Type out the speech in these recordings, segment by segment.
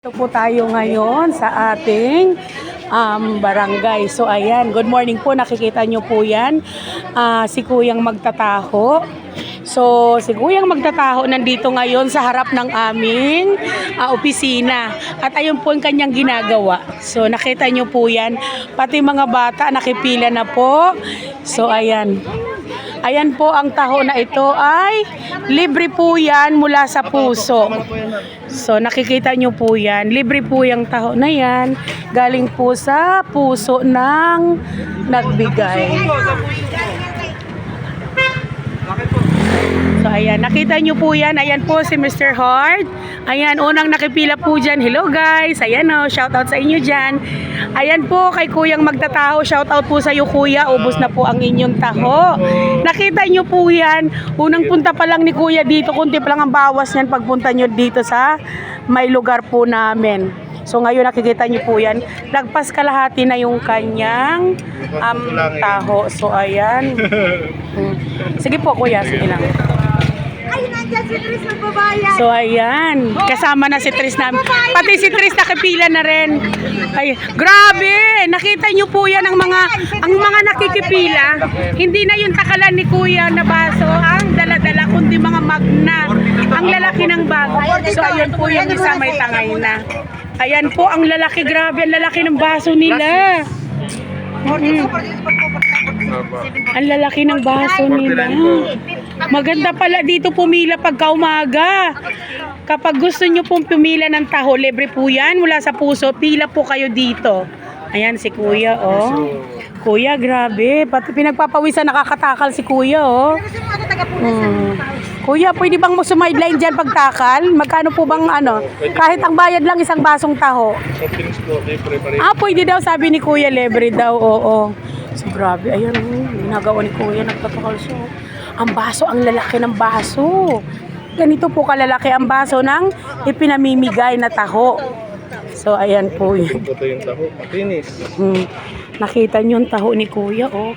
Ito po tayo ngayon sa ating um, barangay. So ayan, good morning po. Nakikita nyo po yan. Ah, si Kuyang Magtataho. So si Kuyang Magtataho nandito ngayon sa harap ng aming ah, opisina. At ayun po ang kanyang ginagawa. So nakita nyo po yan. Pati mga bata nakipila na po. So ayan. Ayan po ang taho na ito ay libre po yan mula sa puso. So nakikita nyo po yan. Libre po yung taho na yan. Galing po sa puso ng nagbigay. So ayan, nakita nyo po yan. Ayan po si Mr. Hart. Ayan, unang nakipila po dyan. Hello guys. Ayan o, shout out sa inyo dyan. Ayan po kay Kuyang Magtataho. Shout out po sa iyo Kuya. Ubus na po ang inyong taho. Nakita nyo po yan. Unang punta pa lang ni Kuya dito. Kunti pa lang ang bawas niyan pagpunta nyo dito sa may lugar po namin. So ngayon nakikita nyo po yan. Lagpas kalahati na yung kanyang um, taho. So ayan. Mm. Sige po kuya, sige lang. Ay, nandiyan si Tris magbabayad. So ayan, kasama na si Tris na. Pati si Tris nakipila na rin. Ay, grabe! Nakita niyo po yan ang mga ang mga nakikipila. Hindi na yung takalan ni Kuya na baso ang dala-dala kundi mga magna. Ang lalaki ng bag. So ayan po yung isa may tangay na. Ayan po ang lalaki, grabe ang lalaki ng baso nila. Mm. Ang lalaki ng baso nila. Maganda pala dito pumila pagka umaga. Kapag gusto nyo pong pumila ng taho, libre po yan mula sa puso, pila po kayo dito. Ayan si kuya, oh. Kuya, grabe. Pati pinagpapawisan nakakatakal si kuya, oh. Kasi mga taga po Mm. Kuya, pwede bang mo sumideline dyan pagtakal? Magkano po bang ano? Kahit ang bayad lang isang basong taho. Ah, pwede daw, sabi ni Kuya, libre daw, oo. So, grabe, ayan, oh, ginagawa ni Kuya, nagtatakal siya. oh. Ang baso, ang lalaki ng baso. Ganito po kalalaki ang baso ng ipinamimigay na taho. So, ayan po yun. Ito yung taho, matinis. Hmm. Nakita niyo yung taho ni Kuya, oh.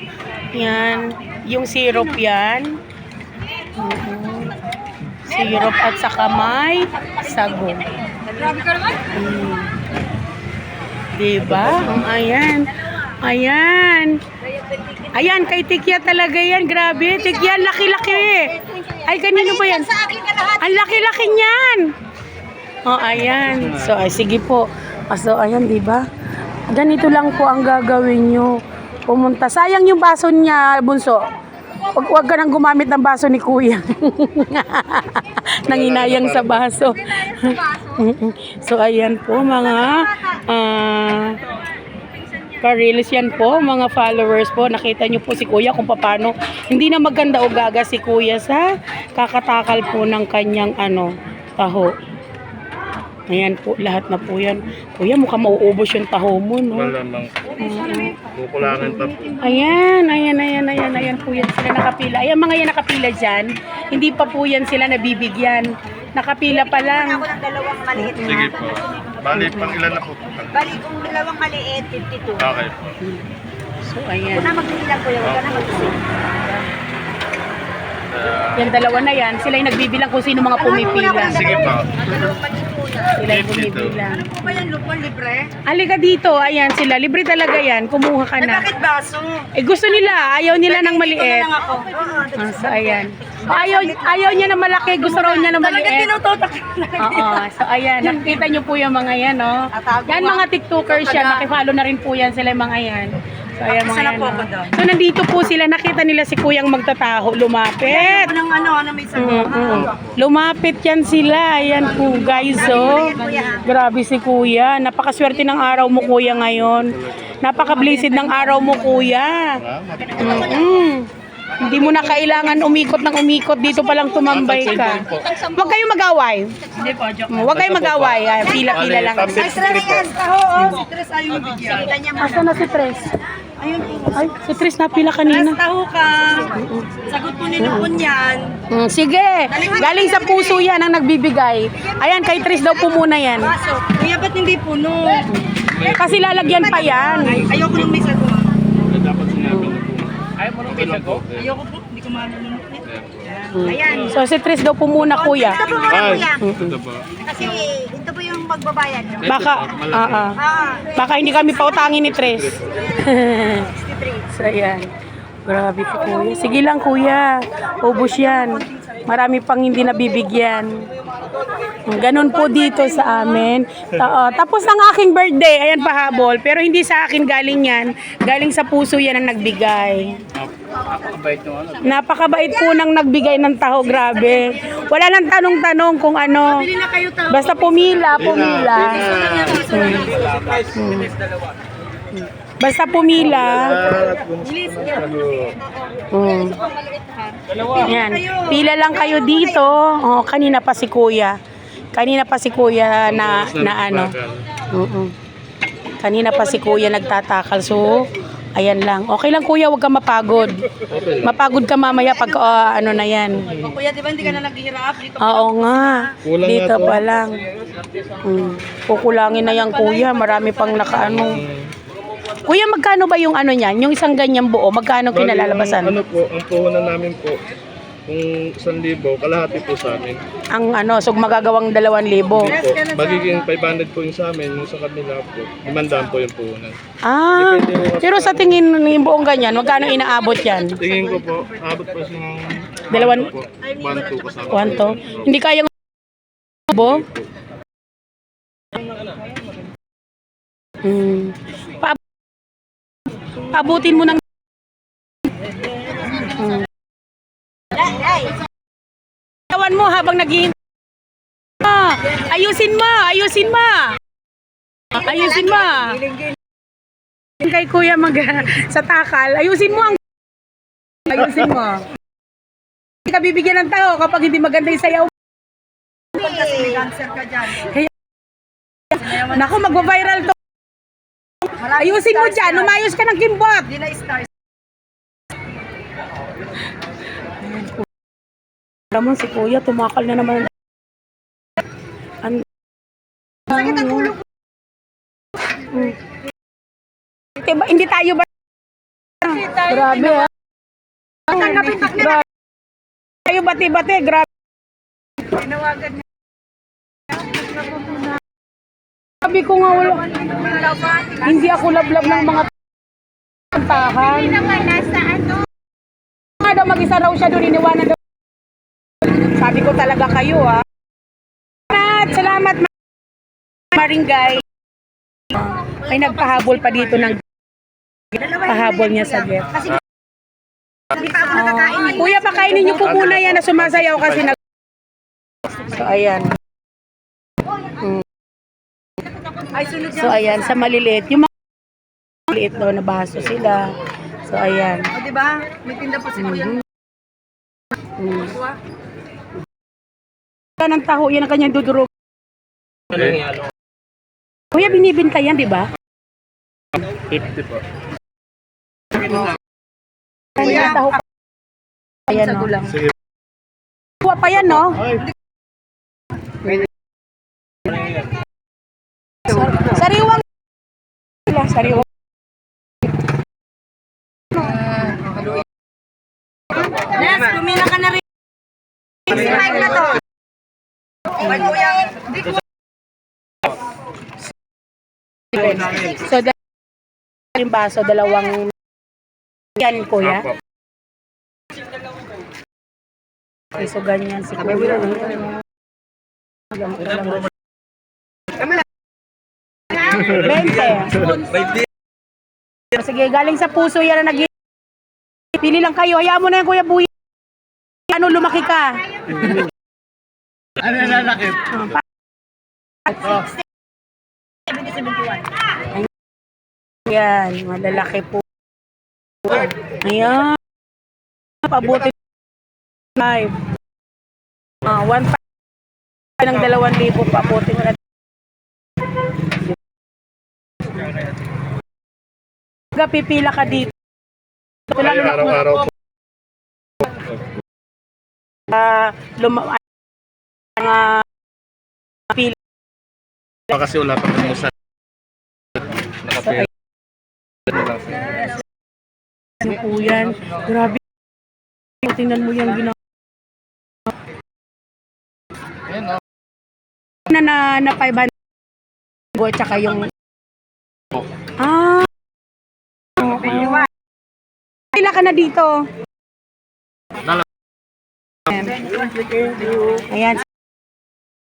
Yan. Yung syrup yan. Mhm. Syrup at saka may sago. Hmm. Diba? Ayan. Ayan. Ayan, kay Tikya talaga yan. Grabe. Tikya, laki-laki. Ay, kanino ba yan? Ang laki-laki niyan. Oh, ayan. So, ay, sige po. Ah, So, ayan, di ba? Ganito lang po ang gagawin nyo. Pumunta. Sayang yung baso niya, bunso. Wag, wag ka nang gumamit ng baso ni kuya. Nanginayang sa baso. so, ayan po, mga ah Karilis yan po, mga followers po. Nakita nyo po si Kuya kung paano. Hindi na maganda o gaga si Kuya sa kakatakal po ng kanyang ano, taho. Ayan po, lahat na po yan. Kuya, mukhang mauubos yung taho mo, no? Malamang kukulangan pa po. Ayan, ayan, ayan, ayan, ayan po yan sila nakapila. Ayan, mga yan nakapila dyan. Hindi pa po yan sila nabibigyan. Nakapila pa lang. Ako ng dalawang maliit Sige po. Bali, pang ilan na po? Bali, kung dalawang maliit, 52. Okay po. So, Huwag ayan. na magbibilang ko yun. Huwag na mag-isip. Uh, Yan, dalawa na yan. Sila yung nagbibilang kung sino mga pumipila. sige po. Na. Sila yung bumibilang. Ano po ba yan, Lupon? Libre? Halika dito, ayan sila. Libre talaga yan. Kumuha ka Eh, na. bakit baso? Eh gusto nila, ayaw nila ng na maliit. lang ako. Oo. Ah, so ayan. Ayaw, ayaw niya ng malaki, gusto raw niya ng maliit. tinututok. Oo, so ayan, nakikita niyo po yung mga yan, no? Tatago Yan mga tiktokers yan, makifollow na rin po yan sila yung mga yan. So ayan mga Isa na yan, po ako doon. So nandito po sila, nakita nila si Kuyang magtataho, lumapit. Anong ano, ano may sagot? Mm-mm. Lumapit yan sila. Ayan po guys, oh. Grabe si kuya. Napakaswerte ng araw mo kuya ngayon. Napaka-blessed ng araw mo kuya. Mm-mm. Hindi mo na kailangan umikot ng umikot. Dito pa lang tumambay ka. Huwag kayong mag-away. Mm, Huwag kayong mag-away. Ay, Pila-pila lang. Ay, 63 Tres, po. yes, taho, oh. Si Tres ayaw bigyan. Asa na si Tres? Ayun po. Ay, si Tres napila kanina. taho ka. Sagot po ni Lupon yan. Mm, sige. Galing sa puso yan ang nagbibigay. Ayan, kay Tres daw po muna yan. Baso. Kuya, ba't hindi puno? Kasi lalagyan pa yan. Ay, ayoko nung may sagot. Dapat sinabi niyo po. Ayaw mo nung isa ko? Ayoko po. Hindi ko marunong. Ayan. So si Tres daw po muna kuya. Ito po muna Ay, kuya. po. Kasi po yung magbabayad nyo? Baka, ah, ah. Ah, Baka hindi kami pautangin ni Tres. so, ayan. Grabe po, kuya. Sige lang, kuya. Ubus yan. Marami pang hindi nabibigyan. Ganon po dito sa amin. Ta- tapos ang aking birthday, ayan pahabol. Pero hindi sa akin galing yan. Galing sa puso yan ang nagbigay. Napakabait ano. Po nang nagbigay ng taho, grabe. Wala nang tanong-tanong kung ano. Tao. Basta pumila, pumila. Basta pumila. Mm. Yan. Pila lang kayo dito. Oh, kanina pa si Kuya. Kanina pa si Kuya na na ano. Oo. Kanina pa si Kuya nagtatakal. So, ayan lang. Okay lang Kuya, huwag ka mapagod. Mapagod ka mamaya pag ah, ano na yan. Kuya, di ba hindi ka na naghihirap? Dito Oo nga. Kulang Dito pa lang. Mm. Kukulangin na yan kuya. Marami pang nakaano. Kuya, magkano ba yung ano niyan? Yung isang ganyang buo, magkano Bali, kinalalabasan? Ang, ano po, ang puhunan namin po, kung 1,000, kalahati po sa amin. Ang ano, so magagawang dalawang libo. Po, magiging 500 po yung sa amin, yung sa kanila po, 500 po yung puhunan. Ah, Depende po pero sa tingin yung buong ganyan, magkano inaabot yan? Tingin ko po, abot po siya ng... Dalawan- po, 1, 2 kasama. Kwanto? Hindi kayang bo? Hmm. Pa Pabutin mo ng. Tawan mo habang naghihintay. Ayusin mo, ayusin mo. Ayusin mo. Kay kuya mag sa takal, ayusin mo ang ayusin mo. Hindi ka bibigyan ng tao kapag hindi maganda yung sayaw. kasi may cancer ka dyan. Naku, magwa-viral to. Ayusin mo dyan, umayos ka ng kimbot. Hindi na stars. Alam mo, si kuya, tumakal na naman. Ang... Sakit ang ulo ko. Diba, hindi tayo ba? Grabe ah. Grabe. Tayo bati-bati, grabe. Tinawagan niya. Sabi ko nga wala. Hindi ako lablab ng mga kantahan. Hindi naman, nasa ano. Nga daw, mag-isa raw siya doon, iniwanan daw. Sabi ko talaga kayo, ah. Salamat, salamat, Ma- Maringay. May nagpahabol pa dito ng pahabol niya sa get. Hindi pa ako nakakain. Kuya, pakainin niyo po muna yan na sumasayaw kasi nag... So, ayan. So, ayan, sa maliliit. Yung mga maliliit daw na baso sila. So, ayan. O, di ba? May tinda pa si Kuya. Mm. Yan ang taho, yan ang kanyang dudurog. Kuya, binibinta yan, di ba? 50 po. Kuya, taho pa. Ayan, no? Sige. Kuha pa yan, no? Sariwang. Sila, Sariwang. Yes, kumina ka na rin. 65 na to. So, dal- yung baso, dalawang yan, kuya. Okay, so ganyan si kuya. Bente. Sige, galing sa puso yan na nag Pili lang kayo. Hayaan mo na yan, Kuya Buya. Ano, lumaki ka? Ano yung lalakit? Yan, malalaki po. Ayan. Pabuti. Five. Ah, one five ng dalawang libo pabuti mo na. Pipila ka dito. Kaya araw-araw po. uh, luma mga pila Pa kasi wala pa kami sa nakapira. ano po yan. Grabe. Tingnan mo yan ginawa. Na na, na 500. Go, tsaka yung... Ah. Okay. Kailan ka na dito? Ayan.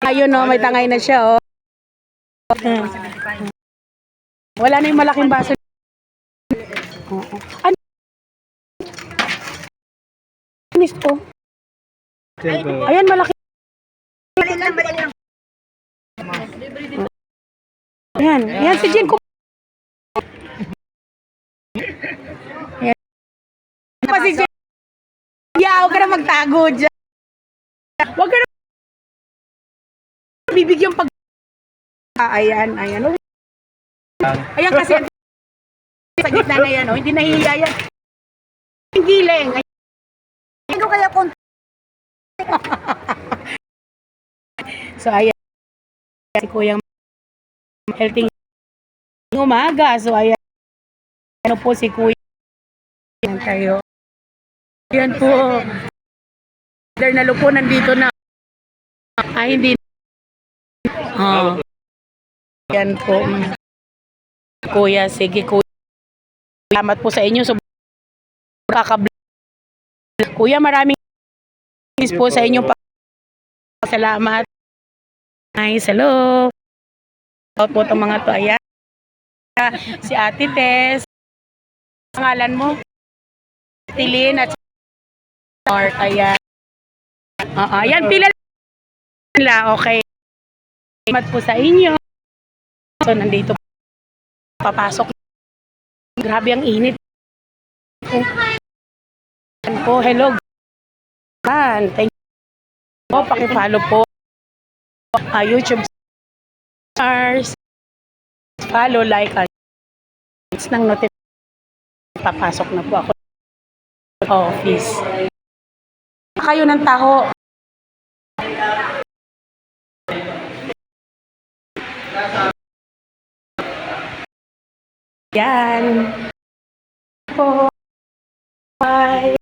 Ayun no, may tangay na siya oh. Wala na yung malaking baso. Ano? Anis ko. Ayan, malaki. Ayan, ayan si Jen. Pa si Jen. Yeah, huwag ka na magtago dyan. Huwag ka na bibigyan pag... Ah, ayan, ayan. Ayan kasi sa gitna na yan, oh, hindi nahihiya yan. Ang giling. Ano kaya kung So, ayan. Si Kuya healthy umaga. So, ayan. Ano po si Kuya. Ayan kayo. Ayan po. There na lupo nandito na. Ay, hindi. Oh. Ayan po. Kuya, sige Kuya. Salamat po sa inyo. So, kakabl Kuya, maraming thanks po sa inyong pa- Salamat. Nice, hello. Shout po itong mga to. Ayan. Si Ate Tess. Pangalan mo? Tilin at Mark. Ayan. Oo, ayan. Pila nila. Okay. Salamat po sa inyo. So, nandito papasok. Grabe ang init. Ayan po, hello. Ayan, thank you po. Pakipalo po. Uh, YouTube stars. Follow, like, at it's nang notif papasok na po ako office. Kayo ng taho. Yan. Bye.